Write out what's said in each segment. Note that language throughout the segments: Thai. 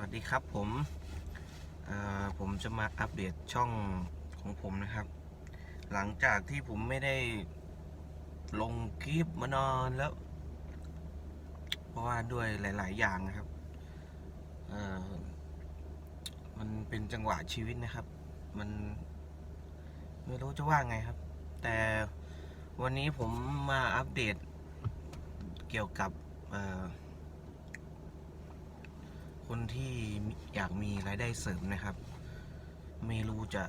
วัสดีครับผมผมจะมาอัปเดตช่องของผมนะครับ หลังจากที่ผมไม่ได้ลงคลิปมานานแล้ว เพราะว่าด้วยหลาย ๆ อย่างนะครับมันเป็นจังหวะชีวิตนะครับ มันไม่รู้จะว่าไงครับ แต่วันนี้ผมมาอัปเดตเกี่ยวกับเอ่อ คนที่อยากมีรายได้เสริมนะครับ ไม่รู้จะ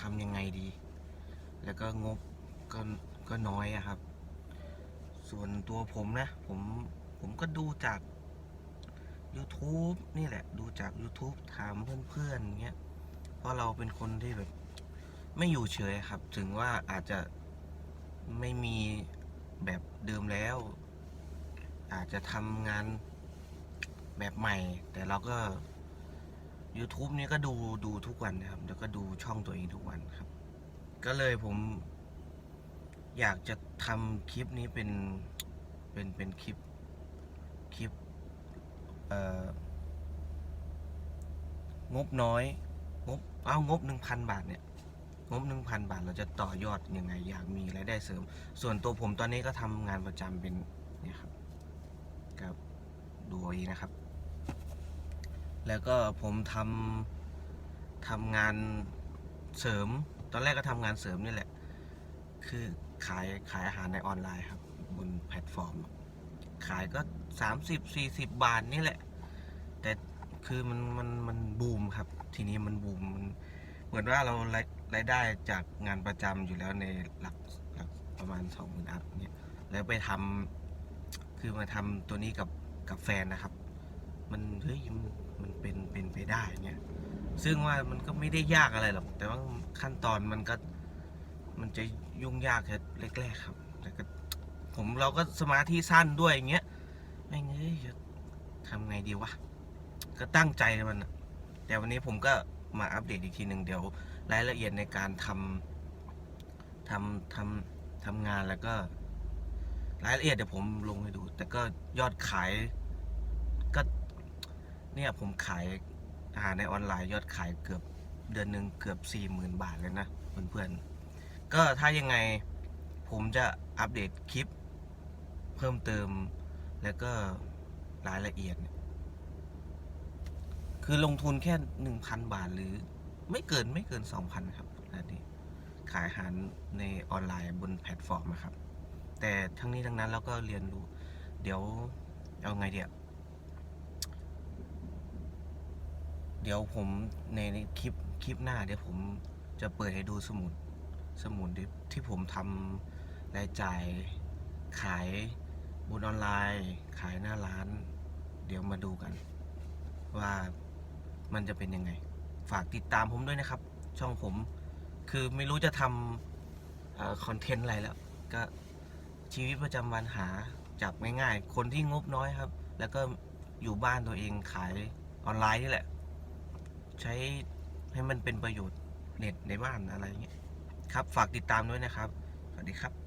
ทำยังไงดี แล้วก็งบก็ก็น้อยอะครับ ส่วนตัวผมนะ ผมผมก็ดูจาก YouTube นี่แหละ ดูจาก YouTube ถามเพื่อนๆอย่างเงี้ย เพราะเราเป็นคนที่แบบ ไม่อยู่เฉยครับ ถึงว่าอาจจะไม่มีแบบเดิมแล้ว อาจจะทำงานแบบใหม่ แต่เราก็ YouTube นี้ก็ดูดูทุกวันนะครับ แล้วก็ดูช่องตัวเองทุกวันครับ ก็เลยผมอยากจะทำคลิปนี้เป็นเป็นเป็นคลิปคลิปเอ่องบน้อย งบเอางบหนึ่งพันบาทเนี่ย งบหนึ่งพันบาทเราจะต่อยอดยังไง อยากมีรายได้เสริม ส่วนตัวผมตอนนี้ก็ทำงานประจำเป็นเนี่ยครับ ครับดูเอาเองนะครับ แล้วก็ผมทำทำงานเสริม ตอนแรกก็ทำงานเสริมนี่แหละ คือขายขายอาหารในออนไลน์ครับ บนแพลตฟอร์ม ขายก็ 30 40 บาทนี่แหละ แต่คือมันมันมันบูมครับ ทีนี้มันบูมมันเหมือนว่าเรารายรายได้จากงานประจำอยู่แล้วในหลักหลักประมาณสองหมื่นอัพเนี่ยแล้วไปทำ คือมาทำตัวนี้กับกับแฟนนะครับ มันเฮ้ยมันเป็นเป็นไปได้เนี่ย ซึ่งว่ามันก็ไม่ได้ยากอะไรหรอก แต่ว่าขั้นตอนมันก็มันจะยุ่งยากแค่แรกๆครับ แต่ก็ผมเราก็สมาธิสั้นด้วยอย่างเงี้ยไม่เงยจะทำไงดีวะ ก็ตั้งใจมันอะแต่วันนี้ผมก็มาอัปเดตอีกทีหนึ่งเดี๋ยว รายละเอียดในการทำทำทำทำงานแล้วก็ รายละเอียดเดี๋ยวผมลงให้ดู แต่ก็ยอดขายก็เนี่ยผมขายอาหารในออนไลน์ยอดขายเกือบเดือนหนึ่งเกือบสี่หมื่นบาทเลยนะเพื่อนๆ ก็ถ้ายังไงผมจะอัปเดตคลิปเพิ่มเติมแล้วก็รายละเอียด คือลงทุนแค่หนึ่งพันบาทหรือไม่เกินไม่เกินสองพันครับอันนี้ขายอาหารในออนไลน์บนแพลตฟอร์มนะครับ แต่ทั้งนี้ทั้งนั้นเราก็เรียนรู้ เดี๋ยวเอาไงเดี๋ยวเดี๋ยวผมในคลิปคลิปหน้า เดี๋ยวผมจะเปิดให้ดูสมุดสมุดที่ที่ผมทำรายจ่ายขายบนออนไลน์ ขายหน้าร้าน เดี๋ยวมาดูกัน ว่ามันจะเป็นยังไง ฝากติดตามผมด้วยนะครับ ช่องผม คือไม่รู้จะทำคอนเทนต์อะไรแล้ว ก็ ชีวิตประจำวันหาจับง่ายๆ คนที่งบน้อยครับ แล้วก็อยู่บ้านตัวเองขายออนไลน์นี่แหละ ใช้ให้มันเป็นประโยชน์เน็ตในบ้านอะไรเงี้ยครับ ฝากติดตามด้วยนะครับ สวัสดีครับ